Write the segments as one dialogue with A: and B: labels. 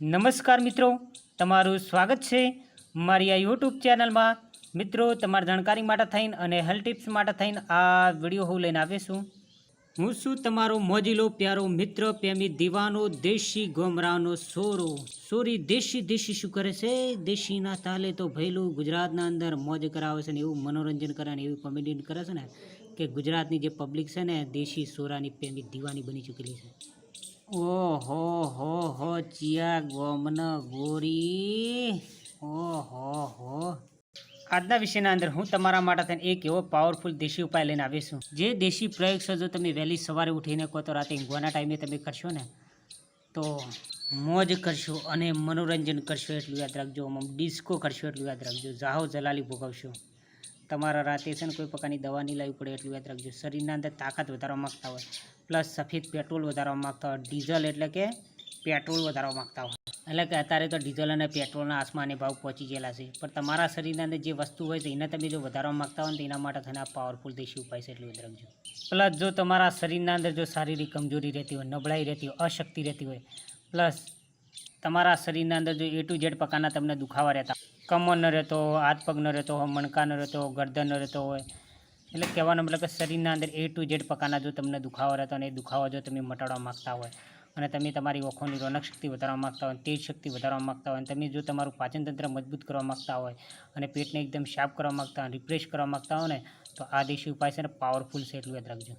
A: નમસ્કાર મિત્રો, તમારું સ્વાગત છે મારી આ યુટ્યુબ ચેનલમાં. મિત્રો, તમારી જાણકારી માટે થઈને અને હેલ્થ ટિપ્સ માટે થઈને આ વીડિયો હું લઈને આવ્યો છું. હું છું તમારો મોજીલો પ્યારો મિત્ર પ્રેમી દીવાનો દેશી ગોમરાનો સોરો. સોરી, દેશી દેશી શું કરે છે? દેશીના તાલે તો ભયલું ગુજરાતના અંદર મોજ કરાવે છે ને એવું મનોરંજન કરે ને એવી કોમેડી કરે છે ને, કે ગુજરાતની જે પબ્લિક છે ને, દેશી સોરાની પ્રેમી દીવાની બની ચૂકેલી છે. ઓહો, હો હો, ચિયા ગોમન ગોરી. ઓહો, હો. આજના વિષયના અંદર હું તમારા માટે થઈને એક એવો પાવરફુલ દેશી ઉપાય લઈને આવીશું જે દેશી પ્રયોગ છે, જો તમે વહેલી સવારે ઉઠીને કહો તો રાતે ઊંઘવાના ટાઈમે તમે કરશો ને, તો મોજ કરશો અને મનોરંજન કરશો, એટલું યાદ રાખજો. ડિસ્કો કરશો, એટલું યાદ રાખજો. જાહો જલાલી ભોગવશો. તમારા રાતે છે ને કોઈ પ્રકારની દવા નહીં લાવવી પડે એટલું યાદ રાખજો. શરીરના અંદર તાકાત વધારવા માગતા હોય. પ્લસ સફેદ પેટ્રોલ વધારવા માગતા હોય. ડીઝલ એટલે કે પેટ્રોલ વધારવા માગતા હોય. એટલે કે અત્યારે તો ડીઝલ અને પેટ્રોલના આસમાને ભાવ પહોંચી ગયેલા છે. પણ તમારા શરીરના અંદર જે વસ્તુ હોય છે એને તમે જો વધારવા માગતા હોય તો એના માટે થઈને પાવરફુલ દેશી ઉપાય છે એટલું યાદ રાખજો. પ્લસ જો તમારા શરીરના અંદર જો શારીરિક કમજોરી રહેતી હોય, નબળાઈ રહેતી હોય, અશક્તિ રહેતી હોય પ્લસ તમારા શરીરના અંદર જો એ ટુ ઝેડ પ્રકારના તમને દુખાવા રહેતા કમર ન રહેતો હોય હાથ પગ ન રહેતો હોય, મણકા ન રહેતો હોય, ગરદન ન રહેતો હોય. એટલે કહેવાનો મતલબ કે શરીરના અંદર એ ટુ ઝેડ પ્રકારના જો તમને દુખાવો રહેતો અને એ દુખાવો જો તમે મટાડવા માગતા હોય અને તમે તમારી ઓખોની રોનક શક્તિ વધારવા માગતા હોય, તેજ શક્તિ વધારવા માગતા હોય અને તમે જો તમારું પાચનતંત્ર મજબૂત કરવા માગતા હોય અને પેટને એકદમ શાર્પ કરવા માગતા હોય, રિફ્રેશ કરવા માગતા હોય ને, તો આ દેશી ઉપાય છે ને પાવરફુલ છે, એટલું યાદ રાખજો.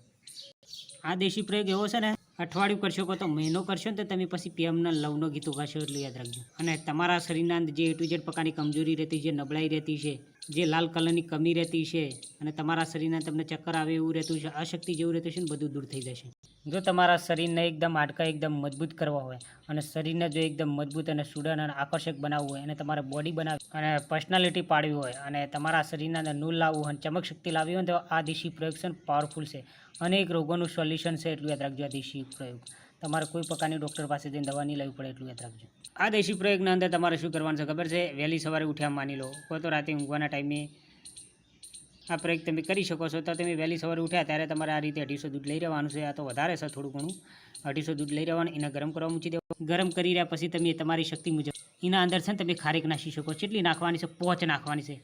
A: આ દેશી પ્રયોગ એવો છે ને અઠવાડિયું કરશો કહો તો મહિનો કરશો ને તો તમે પછી પીએમના લવનો ગીતો ગાશો એટલું યાદ રાખજો. અને તમારા શરીરના જે એ ટુ ઝેડ પ્રકારની કમજોરી રહેતી છે, નબળાઈ રહેતી છે, જે લાલ કલરની કમી રહેતી છે અને તમારા શરીરના તમને ચક્કર આવે એવું રહેતું છે, અશક્તિ જેવું રહેતું છે ને બધું દૂર થઈ જશે. જો તમારા શરીરને એકદમ હાડકા એકદમ મજબૂત કરવા હોય અને શરીરને જો એકદમ મજબૂત અને સુડન અને આકર્ષક બનાવવું હોય અને તમારે બોડી બનાવી અને પર્સનાલિટી પાડવી હોય અને તમારા શરીરના અંદર નૂલ લાવવું અને ચમક શક્તિ લાવવી હોય તો આ દેશી પ્રયોગ છે પાવરફુલ છે. અનેક રોગોનું સોલ્યુશન છે એટલું યાદ રાખજો આ દેશી પ્રયોગ. તમારે કોઈ પ્રકારની ડૉક્ટર પાસે જઈને દવા નહીં લેવી પડે એટલું યાદ રાખજો. આ દેશી પ્રયોગના અંદર તમારે શું કરવાનું છે ખબર છે? વહેલી સવારે ઉઠ્યા માની લો. કોઈ તો રાતે ઊંઘવાના ટાઈમે આ પ્રયોગ તમે કરી શકો છો. તો તમે વહેલી સવારે ઉઠ્યા ત્યારે તમારે આ રીતે અઢીસો દૂધ લઈ રહેવાનું છે. આ તો વધારે છે થોડું ઘણું. અઢીસો દૂધ લઈ રહેવાનું, એને ગરમ કરવા મૂકી દેવાનું ગરમ કરી રહ્યા પછી તમે તમારી શક્તિ મુજબ એના અંદર છે ને તમે ખારેક નાખી શકો. કેટલી નાખવાની છે, પોચ નાખવાની છે.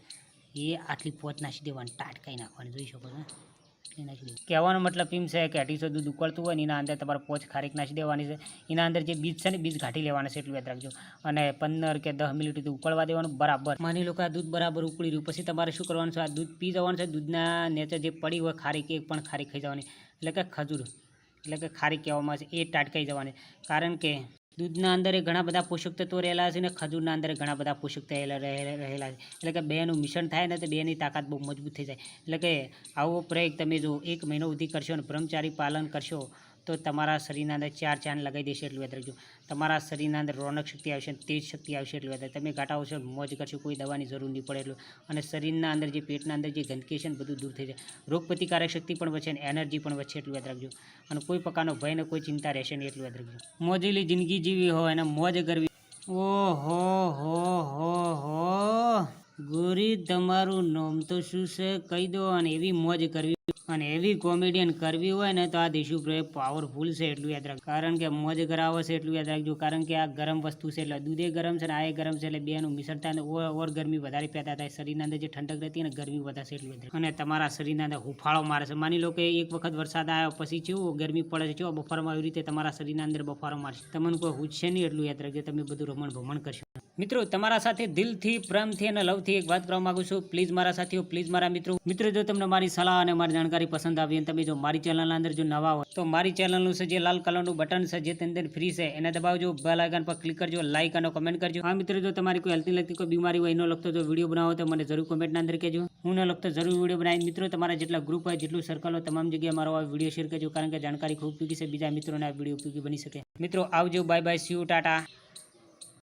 A: એ આટલી પોચ નાખી દેવાની ટાટકાઈ નાખવાની, જોઈ શકો છો. કહેવાનો મતલબ એમ છે કે અઢીસો દૂધ ઉકળતું હોય ને એના અંદર તમારે પોચ ખારીક નાખી દેવાની છે. એના અંદર જે બીજ છે ને બીજ ઘાટી લેવાના છે એટલું યાદ રાખજો. અને પંદર કે દસ મિનિટ ઉકળવા દેવાનું બરાબર. માની લો કે આ દૂધ બરાબર ઉકળી રહ્યું. પછી તમારે શું કરવાનું છે? આ દૂધ પી જવાનું છે. દૂધના નેચર જે પડી હોય ખારીક એક પણ ખારીક ખાઈ જવાની. એટલે કે ખજૂર. એટલે કે ખારી કહેવામાં આવે છે. એ ટાટકાઈ જવાની. કારણ કે દૂધના અંદર ઘણા બધા પોષક તત્વો રહેલા છે ને ખજૂરના અંદર ઘણા બધા પોષક રહેલા રહેલા છે. એટલે કે બેનું મિશ્રણ થાય ને તો બેની તાકાત બહુ મજબૂત થઈ જાય. એટલે કે આવો પ્રયોગ તમે જો એક મહિનો સુધી કરશો અને બ્રહ્મચારી પાલન કરશો તો તમારા શરીરના અંદર ચાર ચાંદ લગાવી દેશે એટલું યાદ રાખજો તમારા શરીરના અંદર રોનક શક્તિ આવશે તેજ શક્તિ આવશે એટલું યાદ. તમે ઘટાડશો મોજ કરશો, કોઈ દવાની જરૂર નહીં પડે એટલું. અને શરીરના અંદર જે પેટના અંદર જે ગંદકી છે બધું દૂર થઈ જાય. રોગ પ્રતિકારક શક્તિ પણ વધશે અને એનર્જી પણ વધશે એટલું યાદ રાખજો અને કોઈ પ્રકારનો ભય ને કોઈ ચિંતા રહેશે નહીં એટલું યાદ રાખજો મોજેલી જિંદગી જીવી હોય અને મોજ કરવી. ઓહો, હો હો હો. ગોરી, તમારું નામ તો શું છે? કહી દો અને એવી મોજ કરવી. અને એવી કોમેડિયન કરવી હોય ને તો આ દેશુ પ્રયોગ પાવરફુલ છે એટલું યાદ રાખજો. કારણ કે મોજ કરાવો છે એટલું યાદ રાખજો. કારણ કે આ ગરમ વસ્તુ છે એટલે દૂધે ગરમ છે ને આ ગરમ છે એટલે બેનું મિશ્રણ થાય ઓર ગરમી વધારે પેદા થાય. શરીરના અંદર જે ઠંડક રહેતી અને ગરમી વધારે એટલું યાદ. અને તમારા શરીરના અંદર હુફાળો મારે છે. માની લો કે એક વખત વરસાદ આવ્યો પછી કેવું ગરમી પડે છે. કેવો બફારમાં આવી રીતે તમારા શરીરના અંદર બફારો મારશે તમને કોઈ હુજશે નહીં એટલું યાદ રાખજો. તમે બધું રમણ ભમણ કરશો. મિત્રો, તમારા સાથે દિલથી, પ્રેમથી અને લવથી એક વાત કરવા માગું છું. પ્લીઝ મારા સાથીઓ પ્લીઝ મારા મિત્રો. મિત્રો, જો તમને મારી સલાહ અને મારી જાણકારી પસંદ આવી અને તમે જો મારી ચેનલના અંદર જો નવા હોય તો મારી ચેનલનું છે જે લાલ કલરનું બટન છે જે તેની અંદર ફ્રી છે, એને દબાવજો. બેલ આઇકન પર ક્લિક કરજો. લાઇક અને કમેન્ટ કરજો. હા, મિત્રો, જો તમારી કોઈ હેલ્થની લગતી કોઈ બીમારી હોય એનો લગતો જો વીડિયો બનાવો તો મને જરૂર કમેન્ટના અંદર કહેજો. હું ન લગતો જરૂર વીડિયો બનાવી મિત્રો, તમારા જેટલા ગ્રુપ હોય, જેટલું સર્કલ હોય, તમામ જગ્યાએ મારો આ વીડિયો શેર કરજો, કારણ કે જાણકારી ખૂબ ઉપયોગી છે. બીજા મિત્રોને આ વીડિયો ઉપયોગી બની શકે. મિત્રો, આવજો. Bye bye Cu Tata